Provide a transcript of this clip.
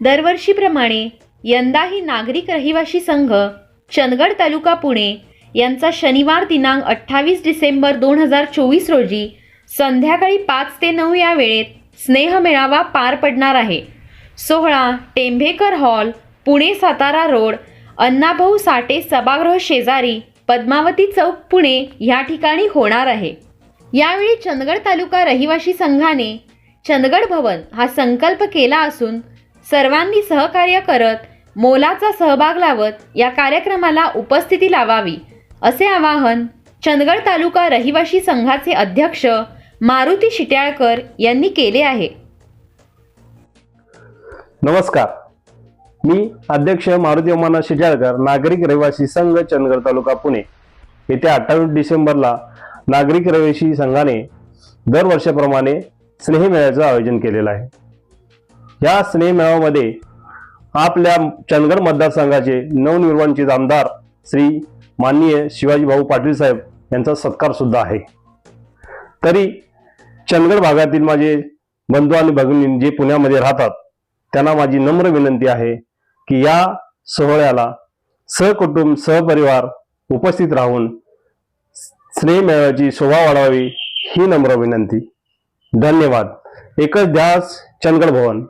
दरवर्षीप्रमाणे यंदाही नागरिक रहिवासी संघ चंदगड तालुका पुणे यांचा शनिवार दिनांक अठ्ठावीस डिसेंबर दोन हजार चोवीस रोजी संध्याकाळी पाच ते नऊ या वेळेत स्नेह मेळावा पार पडणार आहे. सोहळा टेंभेकर हॉल पुणे सातारा रोड अण्णाभाऊ साठे सभागृह शेजारी पद्मावती चौक पुणे या ठिकाणी होणार आहे. यावेळी चंदगड तालुका रहिवासी संघाने चंदगड भवन हा संकल्प केला असून सर्वांनी सहकार्य करत मोलाचा सहभाग लावत या कार्यक्रमाला उपस्थिती लावावी असे आवाहन चंदगड तालुका रहिवासी संघाचे अध्यक्ष मारुती शिट्याळकर यांनी केले आहे. नमस्कार. मी अध्यक्ष मारुती अमाना शिट्याळकर नागरिक रहिवासी संघ चंदगड तालुका पुणे. येत्या अठ्ठावीस डिसेंबरला नागरिक रहिवासी संघाने दरवर्षाप्रमाणे स्नेहमेळ्याचं आयोजन केलेलं आहे. या स्नेहमेळामध्ये आपल्या चंदगड मतदारसंघाचे नवनिर्वाचित आमदार श्री माननीय शिवाजी भाऊ पाटील साहेब यांचा सत्कार सुद्धा आहे. तरी चंदगड भागातील माझे बंधू आणि भगिनी जे पुण्यामध्ये राहतात त्यांना माझी नम्र विनंती आहे की या सोहळ्याला सहकुटुंब सहपरिवार उपस्थित राहून स्नेह शोभा वाढवावी ही नम्र विनंती. धन्यवाद. एकच ध्यास चंदगड भवन.